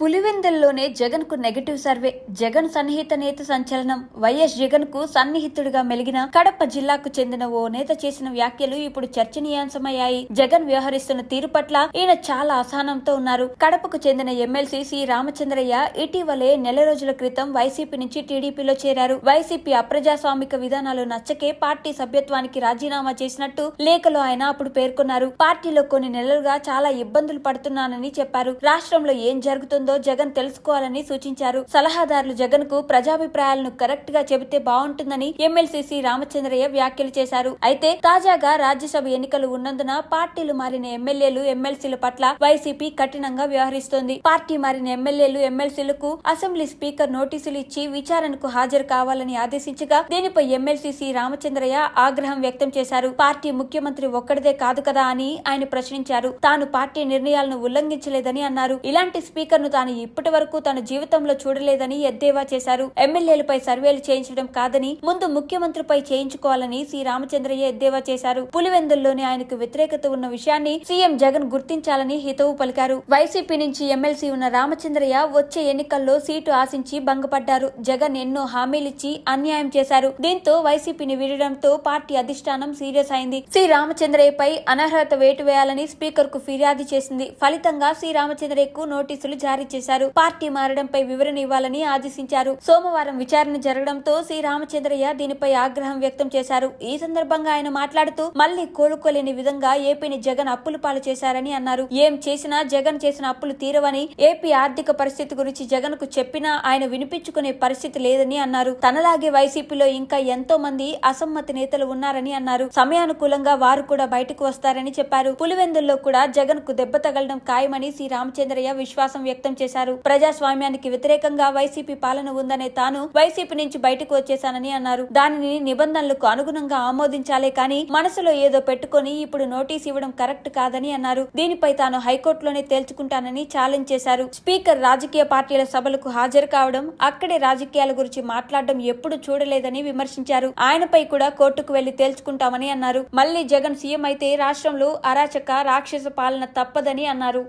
పులివెందుల్లోనే జగన్కు negative survey Jagan సన్నిహిత నేత సంచలనం వైఎస్ జగన్కు సన్నిహితుడిగా మెలిగిన కడప జిల్లాకు చెందిన ఓ నేత చేసిన వ్యాఖ్యలు ఇప్పుడు చర్చనీయాంశమయ్యాయి. జగన్ వ్యవహరిస్తున్న తీరు పట్ల ఈయన చాలా అసహనంతో ఉన్నారు. కడపకు చెందిన ఎమ్మెల్సీ సి. రామచంద్రయ్య ఇటీవలే నెల రోజుల క్రితం వైసీపీ నుంచి టీడీపీలో చేరారు. వైసీపీ అప్రజాస్వామిక విధానాలు నచ్చకే పార్టీ సభ్యత్వానికి రాజీనామా చేసినట్టు లేఖలో ఆయన అప్పుడు పేర్కొన్నారు. పార్టీలో కొన్ని నెలలుగా చాలా ఇబ్బందులు పడుతున్నానని చెప్పారు. రాష్ట్రంలో ఏం జరుగుతుంది జగన్ తెలుసుకోవాలని సూచించారు. సలహాదారులు జగన్కు ప్రజాభిప్రాయాలను కరెక్ట్గా చెబితే బాగుంటుందని ఎమ్మెల్సీసీ రామచంద్రయ్య వ్యాఖ్యలు చేశారు. అయితే తాజాగా రాజ్యసభ ఎన్నికలు ఉన్నందున పార్టీలు మారిన ఎమ్మెల్యేలు ఎమ్మెల్సీల పట్ల వైసీపీ కఠినంగా వ్యవహరిస్తోంది. పార్టీ మారిన ఎమ్మెల్యేలు ఎమ్మెల్సీలకు అసెంబ్లీ స్పీకర్ నోటీసులు ఇచ్చి విచారణకు హాజరు కావాలని ఆదేశించగా దీనిపై ఎమ్మెల్సీసీ రామచంద్రయ్య ఆగ్రహం వ్యక్తం చేశారు. పార్టీ ముఖ్యమంత్రి ఒక్కడిదే కాదు కదా అని ఆయన ప్రశ్నించారు. తాను పార్టీ నిర్ణయాలను ఉల్లంఘించలేదని అన్నారు. ఇలాంటి స్పీకర్ను తాను ఇప్పటి వరకు తన జీవితంలో చూడలేదని ఎద్దేవా చేశారు. ఎమ్మెల్యేలపై సర్వేలు చేయించడం కాదని ముందు ముఖ్యమంత్రిపై చేయించుకోవాలని సి. రామచంద్రయ్య ఎద్దేవా చేశారు. పులివెందుల్లోనే ఆయనకు వ్యతిరేకత ఉన్న విషయాన్ని సీఎం జగన్ గుర్తించాలని హితవు పలికారు. వైసీపీ నుంచి ఎమ్మెల్సీ ఉన్న రామచంద్రయ్య వచ్చే ఎన్నికల్లో సీటు ఆశించి భంగపడ్డారు. జగన్ ఎన్నో హామీలిచ్చి అన్యాయం చేశారు. దీంతో వైసీపీని వీడడంతో పార్టీ అధిష్టానం సీరియస్ అయింది. సి. రామచంద్రయ్యపై అనర్హత వేటు వేయాలని స్పీకర్కు ఫిర్యాదు చేసింది. ఫలితంగా సి. రామచంద్రయ్యకు నోటీసులు జారీ చేశారు. పార్టీ మారడంపై వివరణ ఇవ్వాలని ఆదేశించారు. సోమవారం విచారణ జరగడంతో శ్రీరామచంద్రయ్య రామచంద్రయ్య దీనిపై ఆగ్రహం వ్యక్తం చేశారు. ఈ సందర్భంగా ఆయన మాట్లాడుతూ మళ్ళీ కోలుకోలేని విధంగా ఏపీని జగన్ అప్పుల పాలు చేశారని అన్నారు. ఏం చేసినా జగన్ చేసిన అప్పులు తీరవని ఏపీ ఆర్థిక పరిస్థితి గురించి జగన్కు చెప్పినా ఆయన వినిపించుకునే పరిస్థితి లేదని అన్నారు. తనలాగే వైసీపీలో ఇంకా ఎంతో మంది అసమ్మతి నేతలు ఉన్నారని అన్నారు. సమయానుకూలంగా వారు కూడా బయటకు వస్తారని చెప్పారు. పులివెందుల్లో కూడా జగన్కు దెబ్బ తగలడం ఖాయమని శ్రీ రామచంద్రయ్య విశ్వాసం వ్యక్తం వ్యక్తం చేశారు. ప్రజాస్వామ్యానికి వ్యతిరేకంగా వైసీపీ పాలన ఉందనే తాను వైసీపీ నుంచి బయటకు వచ్చేశానని అన్నారు. దానిని నిబంధనలకు అనుగుణంగా ఆమోదించాలే కానీ మనసులో ఏదో పెట్టుకొని ఇప్పుడు నోటీస్ ఇవ్వడం కరెక్ట్ కాదని అన్నారు. దీనిపై తాను హైకోర్టులోనే తేల్చుకుంటానని ఛాలెంజ్ చేశారు. స్పీకర్ రాజకీయ పార్టీల సభలకు హాజరు కావడం అక్కడే రాజకీయాల గురించి మాట్లాడడం ఎప్పుడు చూడలేదని విమర్శించారు. ఆయనపై కూడా కోర్టుకు వెళ్ళి తేల్చుకుంటామని అన్నారు. మళ్ళీ జగన్ సీఎం అయితే రాష్ట్రంలో అరాచక రాక్షస పాలన తప్పదని అన్నారు.